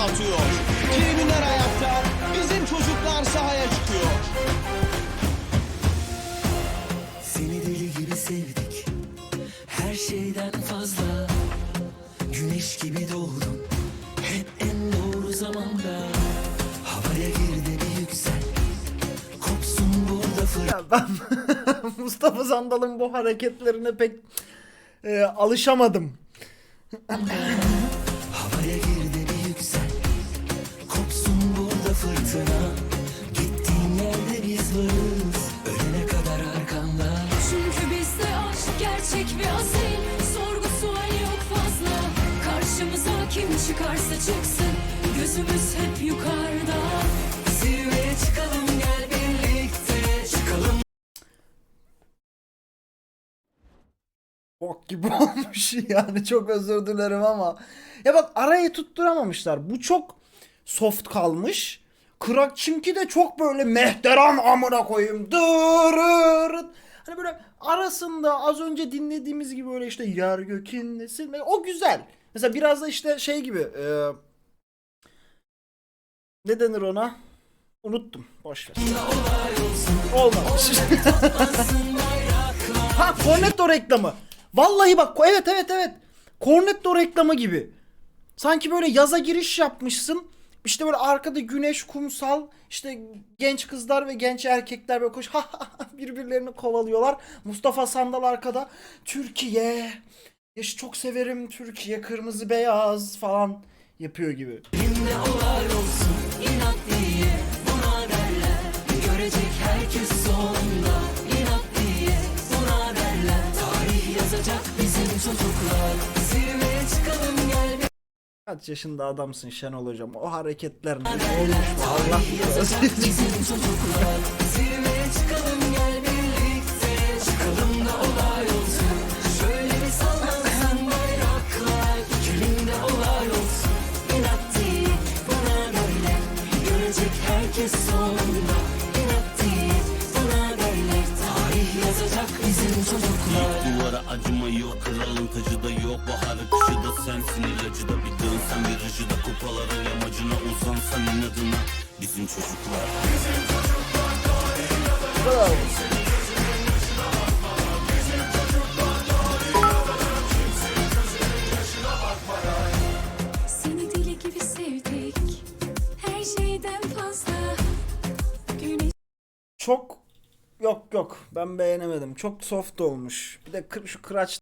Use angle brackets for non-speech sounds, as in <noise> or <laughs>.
atıyor. Kerem'inler ayakta. Bizim çocuklar sahaya çıkıyor. Seni deli gibi sevdik Her şeyden fazla Güneş gibi doğdun Hep en doğru zamanda Havaya gir de bir yüksel Kopsun burada fırtına Ya ben <laughs> Mustafa Sandal'ın bu hareketlerine pek e, alışamadım. Havaya gir gerçek ve asil Sorgu sual yok fazla Karşımıza kim çıkarsa çıksın Gözümüz hep yukarıda Zirveye çıkalım gel birlikte Çıkalım Bok gibi <laughs> olmuş yani çok özür dilerim ama. Ya bak arayı tutturamamışlar. Bu çok soft kalmış. Kırakçınki de çok böyle mehteran amına koyayım. Dırırıt. Hani böyle arasında az önce dinlediğimiz gibi böyle işte yer gök inlesin. O güzel. Mesela biraz da işte şey gibi. e, ne denir ona? Unuttum. Boş ver. Olmamış. <laughs> ha Cornetto reklamı. Vallahi bak evet evet evet. Cornetto reklamı gibi. Sanki böyle yaza giriş yapmışsın. İşte böyle arkada güneş, kumsal, işte genç kızlar ve genç erkekler böyle koş <laughs> birbirlerini kovalıyorlar. Mustafa Sandal arkada Türkiye. Ya şu çok severim Türkiye kırmızı beyaz falan yapıyor gibi. inat diye buna derler Görecek herkes sonunda inat diye buna derler Tarih yazacak bizim çocuklar Zirveye çıkalım Kaç yaşında adamsın Şenol hocam? O hareketler ne? Bizim çocuklar Çocuklar Güneş Çok yok yok ben beğenemedim. Çok soft olmuş. Bir de kır, şu kıraç